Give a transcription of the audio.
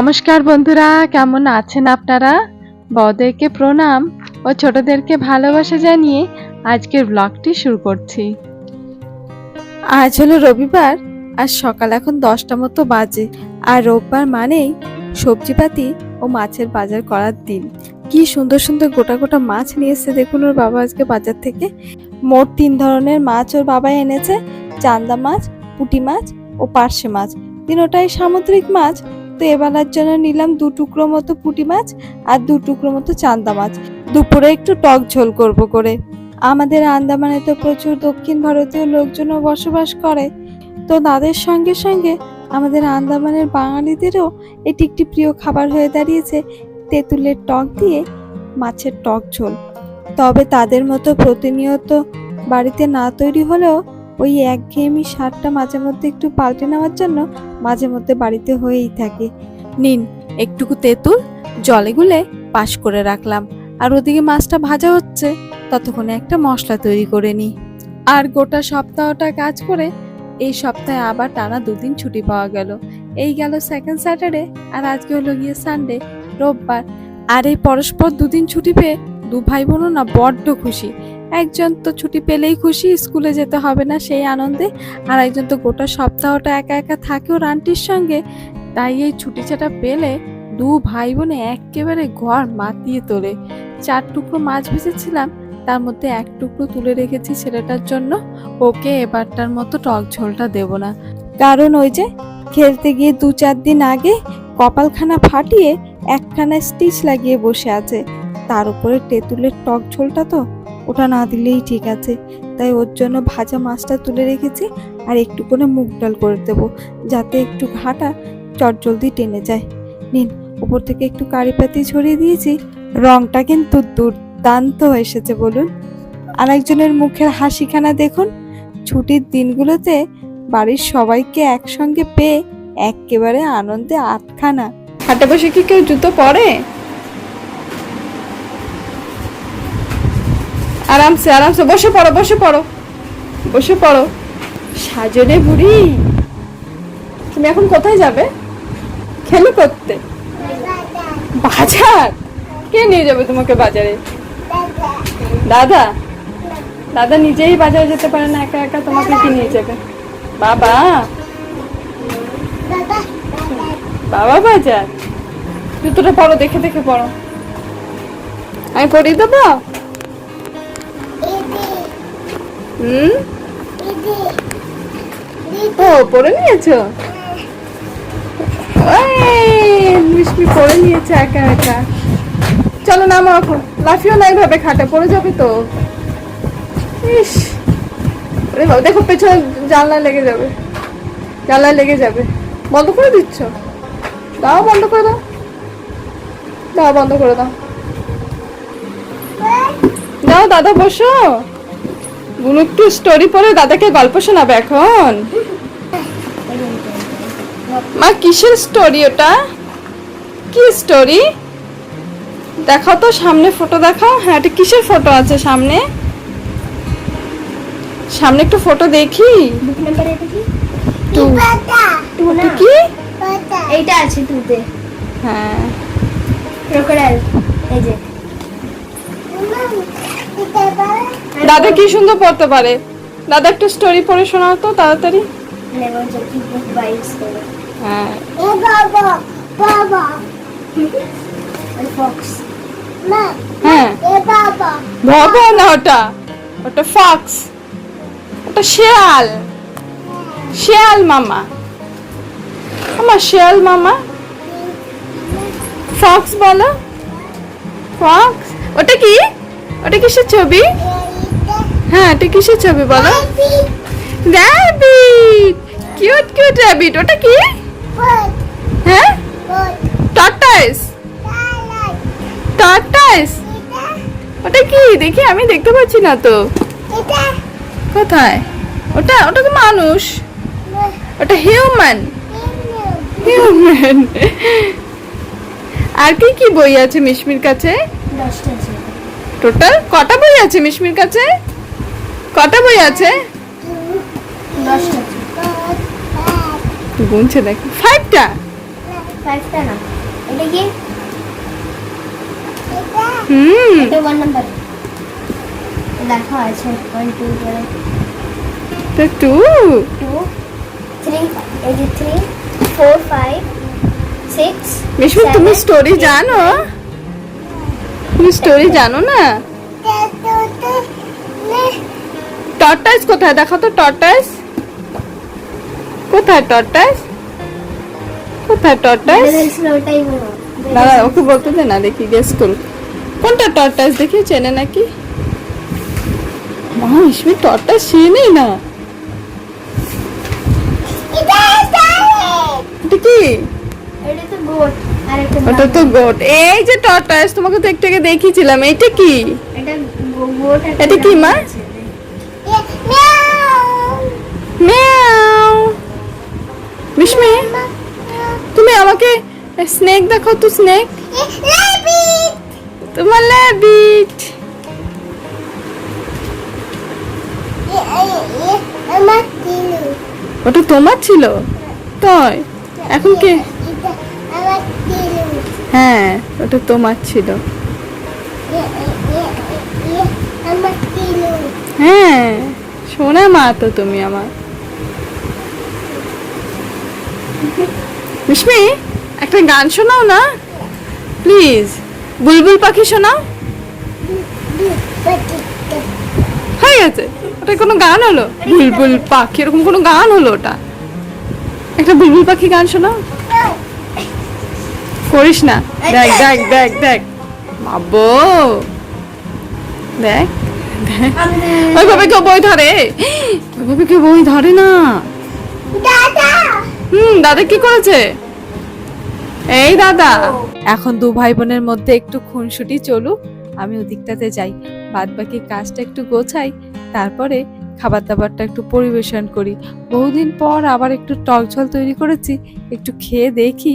নমস্কার বন্ধুরা, কেমন আছেন আপনারা? বড়দেরকে প্রণাম ও ছোটদেরকে ভালোবাসা জানিয়ে আজকের ব্লগটি শুরু করছি। আজ হলো রবিবার, আর সকাল এখন দশটা মতো বাজে, আর রোববার মানেই সবজিপাতি ও মাছের বাজার করার দিন। কি সুন্দর সুন্দর গোটা গোটা মাছ নিয়ে এসেছে দেখুন ওর বাবা আজকে বাজার থেকে। মোট তিন ধরনের মাছ ওর বাবা এনেছে, চান্দা মাছ, পুঁটি মাছ ও পার্শে মাছ। তিনোটাই সামুদ্রিক মাছ তো এবেলার জন্য নিলাম দু টুকরো মতো পুঁটি মাছ আর দু টুকরো মতো চান্দা মাছ। দুপুরে একটু টক ঝোল করব করে। আমাদের আন্দামানে তো প্রচুর দক্ষিণ ভারতীয় লোকজনও বসবাস করে। তো তাদের সঙ্গে সঙ্গে আমাদের আন্দামানের বাঙালিদেরও এটি একটি প্রিয় খাবার হয়ে দাঁড়িয়েছে তেঁতুলের টক দিয়ে মাছের টক ঝোল। তবে তাদের মতো প্রতিনিয়ত বাড়িতে না তৈরি হলেও ওই একঘেয়েমি স্বাদটা মাঝে মধ্যে একটু পাল্টে নেওয়ার জন্য মাঝে মধ্যে বাড়িতে হয়েই থাকে। নিন, একটুকু তেঁতুল, জলে গুলে পাশ করে রাখলাম। আর ওদিকে মাছটা ভাজা হচ্ছে, ততক্ষণে একটা মশলা তৈরি করে নিই আর গোটা সপ্তাহটা কাজ করে এই সপ্তাহে আবার টানা দুদিন ছুটি পাওয়া গেল। এই গেল সেকেন্ড স্যাটারডে আর আজকে হলো গিয়ে সানডে রোববার। আর এই পরস্পর দুদিন ছুটি পেয়ে দু ভাই বোনও না বড্ড খুশি। একজন তো ছুটি পেলেই খুশি, স্কুলে যেতে হবে না সেই আনন্দে। আর একজন তো গোটা সপ্তাহটা একা একা থাকে ওর সঙ্গে। তাই এই ছুটি ছাটা পেলে দু ভাই বোনে একেবারে ঘর মাতিয়ে তোলে। চার টুকরো মাছ ভেজেছিলাম, তার মধ্যে এক টুকরো তুলে রেখেছি ছেলেটার জন্য। ওকে এবারটার মতো টক ঝোলটা দেব না। কারণ ওই যে খেলতে গিয়ে দু চার দিন আগে কপালখানা ফাটিয়ে একখানা স্টিচ লাগিয়ে বসে আছে। তার উপরে তেঁতুলের টক ঝোলটা তো ওটা না দিলেই ঠিক আছে। তাই ওর জন্য ভাজা মাছটা তুলে রেখেছি আর একটু করে মুগ ডাল করে দেবো, যাতে একটু ঘাটা চটজলদি টেনে যায়। নিন উপর থেকে একটু কারি পাতি ছড়িয়ে দিয়েছি, রংটা কিন্তু দুর্দান্ত এসেছে বলুন। আরেকজনের মুখের হাসিখানা দেখুন, ছুটির দিনগুলোতে বাড়ির সবাইকে একসঙ্গে পেয়ে একেবারে আনন্দে আটখানা হাটে বসে কি কেউ জুতো পরে? আরামসে আরামসে, বসে পড়ো বসে পড়ো বসে পড়ো। সাজনে বুড়ি। তুমি এখন কোথায় যাবে? খেলো করতে? বাজার? কে নিয়ে যাবে তোমাকে বাজারে? দাদা? দাদা নিজেই বাজারে যেতে পারে না, একা একা তোমাকে কি নিয়ে যাবে? বাবা? বাবা বাজার? জুতোটা পড়ো দেখে দেখে পড়ো আমি পরিয়ে দেবো? হুম? ও পড়ে নিয়েছো? মিষ্টি পড়ে নিয়েছে একা একা। চলো নামো এখন। লাফিও না এইভাবে খাটে, পড়ে যাবে তো। ইস। দেখো, পেছনে জানলা লেগে যাবে। জানলায় লেগে যাবে। বন্ধ করে দিচ্ছ? দাও, বন্ধ করে দাও। দাও, বন্ধ করে দাও। দাও, দাদা, বসো। গুলো একটু স্টোরি পড়ে দাদাকে গল্প শোনাবে এখন। মা কিসের স্টোরি ওটা? কি স্টোরি দেখাও তো সামনে ফটো দেখাও। হ্যাঁ এটা কিসের ফটো আছে সামনে? সামনে একটু ফটো দেখি। কি? এইটা আছে টুতে হ্যাঁ। ক্রোকোডাইল এই যে। দাদা কি সুন্দর পড়তে পারে? দাদা একটু স্টোরি পড়ে শোনাও তো তাড়াতাড়ি। হ্যাঁ। হ্যাঁ। ভব না ওটা। ওটা ফক্স ওটা শেয়াল। শেয়াল মামা। আমার শেয়াল মামা। ফক্স বলো। ফক্স ওটা কি? ওটা কিসের ছবি? হ্যাঁ এটা কিসের ছবি বলো? র্যাবিট কিউট কিউট র্যাবিট ওটা কি? হ্যাঁ? টর্টাইস টর্টাইস ওটা কি? দেখি, আমি দেখতে পাচ্ছি না তো। কোথায়? ওটা ওটা তো মানুষ। ওটা হিউম্যান হিউম্যান আর কি কি বই আছে মিশমির কাছে? দশটা আছে টোটাল কটা বই আছে মিশমির কাছে? কটা বই আছে? গুনছে দেখ। ফাইভটা ফাইভটা না। এটা কি? হুম। এটা ওয়ান নাম্বার দেখো আছে। ওয়ান টু করে তো টু টু থ্রি এই যে থ্রি ফোর ফাইভ সিক্স তুমি স্টোরি জানো? তুমি স্টোরি জানো না? টর্টাইস কোথায়? দেখো তো টর্টাইস কোথায় টর্টাইস কোথায় টর্টাইস দাদা ওকে বলতে দে না, দেখি গেস করুক কোনটা টর্টাইস দেখি, চেনে নাকি? মা, ইসমি টর্টাইস চেনেই না। এটা কি? এটা তো একটা ওটা তো গোট এই যে টর্টাইস তোমাকে তো একটু আগে দেখিয়েছিলাম এইটা কি? এটা এটা কি মা? মিয়াও! মিশমি তুমি আমাকে স্নেক দেখো তো স্নেক তোমার ল্যাবিট ওটা তোমার ছিল? তাই? এখন কে? হ্যাঁ ওটা তোমার ছিল। হ্যাঁ শোনা মা তো তুমি আমার। মিশমি একটা গান শোনাও না? প্লিজ, বুলবুল পাখি শোনাও। হয়ে গেছে, ওটা কোনো গান হলো? বুলবুল পাখি, এরকম কোনো গান হলো ওটা? একটা বুলবুল পাখি গান শোনাও। করিস না। দেখ দেখ দেখ দেখ। বাবু। দেখ দেখ। ওইভাবে কেউ বই ধরে। ওইভাবে কেউ বই ধরে না। হুম দাদা কি করেছে? এই দাদা। এখন দু ভাই বোনের মধ্যে একটু খুনসুটি চলুক আমি ওদিকটাতে যাই। বাদ বাকি কাজটা একটু গোছাই তারপরে খাবার দাবারটা একটু পরিবেশন করি। বহুদিন পর আবার একটু টক ঝোল তৈরি করেছি একটু খেয়ে দেখি